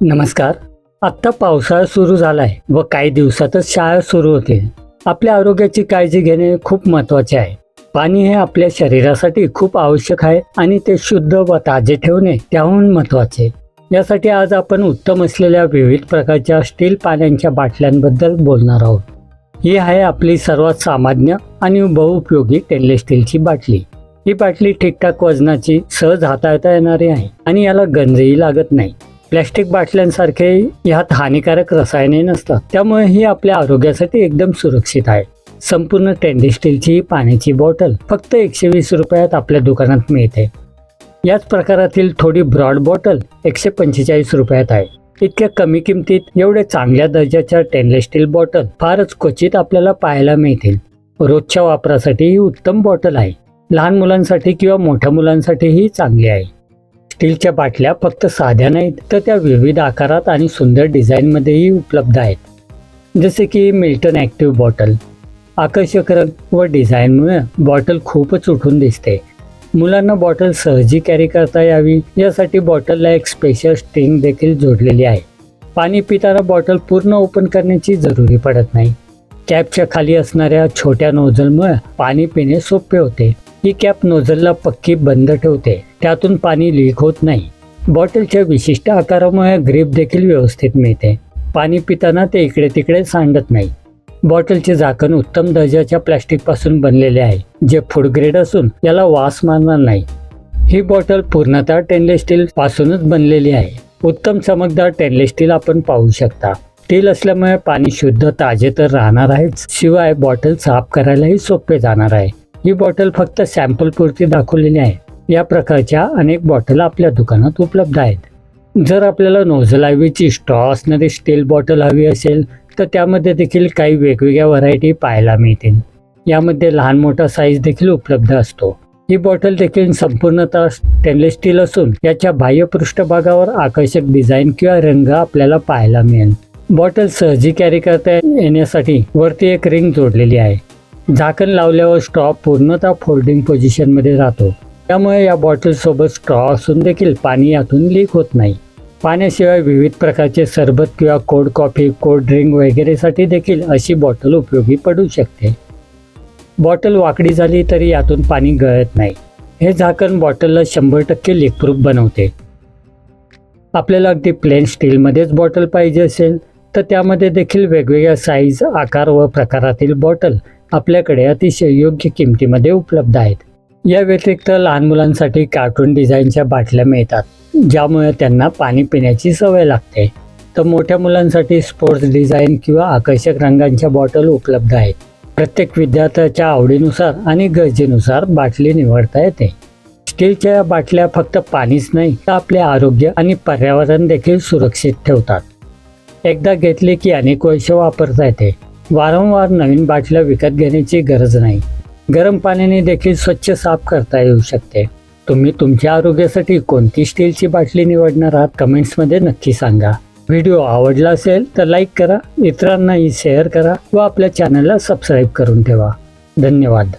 नमस्कार. आत्ता पावसाळा सुरू झालाय व काही दिवसातच शाळा सुरू होते. आपल्या आरोग्याची काळजी घेणे खूप महत्त्वाचे आहे. पाणी हे आपल्या शरीरासाठी खूप आवश्यक आहे आणि ते शुद्ध व ताजे ठेवणे त्याहून महत्त्वाचे यासाठी आज आपण उत्तम असलेल्या विविध प्रकारच्या स्टील पाण्याच्या बाटल्यांबद्दल बोलणार आहोत. ही आहे आपली सर्वात सामान्य आणि बहुउपयोगी स्टेनलेस स्टीलची बाटली. ही बाटली ठीकठाक वजनाची सहज हाताळता येणारी आहे आणि याला गंजही लागत नाही. प्लॅस्टिक बाटल्यांसारखे यात हानिकारक रसायने नसतात. त्यामुळे ही आपल्या आरोग्यासाठी एकदम सुरक्षित आहे. संपूर्ण टेंडी स्टीलची पाण्याची बॉटल फक्त एकशे वीस रुपयात आपल्या दुकानात मिळते. याच प्रकारातील थोडी ब्रॉड बॉटल एकशे पंचेचाळीस रुपयात आहे. इतक्या कमी किमतीत एवढ्या चांगल्या दर्जाच्या स्टेनलेस स्टील बॉटल फारच क्वचित आपल्याला पाहायला मिळतील. रोजच्या वापरासाठी ही उत्तम बॉटल आहे. लहान मुलांसाठी किंवा मोठ्या मुलांसाठी ही चांगली आहे. स्टीलच्या बाटल्या फक्त साध्या नाहीत तर त्या विविध आकारात आणि सुंदर डिझाईनमध्येही उपलब्ध आहेत. जसे की मिल्टन ॲक्टिव्ह बॉटल. आकर्षक रंग व डिझाईनमुळे बॉटल खूपच उठून दिसते. मुलांना बॉटल सहजी कॅरी करता यावी यासाठी बॉटलला एक स्पेशल स्ट्रिंग देखील जोडलेली आहे. पाणी पिताना बॉटल पूर्ण ओपन करण्याची जरुरी पडत नाही. कॅपच्या खाली असणाऱ्या छोट्या नोझलमुळे पाणी पिणे सोपे होते. ही कॅप नोझलला पक्की बंद ठेवते. त्यातून पाणी लीक होत नाही. बॉटलच्या विशिष्ट आकारामुळे ग्रीप देखील व्यवस्थित मिळते. पाणी पिताना ते इकडे तिकडे सांडत नाही. बॉटलचे झाकण उत्तम दर्जाच्या प्लॅस्टिकपासून बनलेले आहे जे फूड ग्रेड असून याला वास मारणार नाही. ही बॉटल पूर्णतः स्टेनलेस स्टील पासूनच बनलेली आहे. उत्तम चमकदार स्टेनलेस स्टील आपण पाहू शकता. स्टील असल्यामुळे पाणी शुद्ध ताजे तर राहणार आहेच. शिवाय बॉटल साफ करायलाही सोपे जाणार आहे. ही बॉटल फक्त सॅम्पल पुरती दाखवलेली आहे. या प्रकारच्या अनेक बॉटल आपल्या दुकानात उपलब्ध आहेत. जर आपल्याला नोझलावीची स्ट्रॉ असणारी स्टील बॉटल हवी असेल तर त्यामध्ये देखील काही वेगवेगळ्या व्हरायटी पाहायला मिळतील. यामध्ये लहान मोठा साईज देखील उपलब्ध असतो. ही बॉटल देखील संपूर्णतः स्टेनलेस स्टील असून याच्या बाह्य पृष्ठभागावर आकर्षक डिझाईन किंवा रंग आपल्याला पाहायला मिळेल. बॉटल सहजी कॅरी करता येण्यासाठी वरती एक रिंग जोडलेली आहे. झाकण लावल्यावर स्ट्रॉ पूर्णतः फोल्डिंग पोझिशनमध्ये राहतो. त्यामुळे या बॉटलसोबत स्ट्रॉ असून देखील पाणी यातून लीक होत नाही. पाण्याशिवाय विविध प्रकारचे सरबत किंवा कोल्ड कॉफी कोल्ड ड्रिंक वगैरेसाठी देखील अशी बॉटल उपयोगी पडू शकते. बॉटल वाकडी झाली तरी यातून पाणी गळत नाही. हे झाकण बॉटलला शंभर टक्के लीकप्रूफ बनवते. आपल्याला अगदी प्लेन स्टीलमध्येच बॉटल पाहिजे असेल तर त्यामध्ये देखील वेगवेगळ्या साईज आकार व प्रकारातील बॉटल आपल्याकडे अतिशय योग्य किमतीमध्ये उपलब्ध आहेत. या व्यतिरिक्त लहान मुलांसाठी कार्टून डिझाईनच्या बाटल्या मिळतात ज्यामुळे त्यांना पाणी पिण्याची सवय लागते. तर मोठ्या मुलांसाठी स्पोर्ट्स डिझाईन किंवा आकर्षक रंगांच्या बॉटल उपलब्ध आहेत. प्रत्येक विद्यार्थ्याच्या आवडीनुसार आणि गरजेनुसार बाटली निवडता येते. स्टीलच्या या बाटल्या फक्त पाणीच नाही तर आपले आरोग्य आणि पर्यावरण देखील सुरक्षित ठेवतात. एकदा घेतले की अनेक वर्ष वापरता येते. वारंवार नवीन बाटल्या विकत घेण्याची गरज नाही. गरम पाण्याने देखील स्वच्छ साफ करता येऊ शकते. तुम्ही तुमच्या आरोग्यासाठी कोणती स्टीलची बाटली निवडणार आहात कमेंट्समध्ये नक्की सांगा. व्हिडिओ आवडला असेल तर लाईक करा इतरांनाही शेअर करा व आपल्या चॅनलला सबस्क्राईब करून ठेवा. धन्यवाद.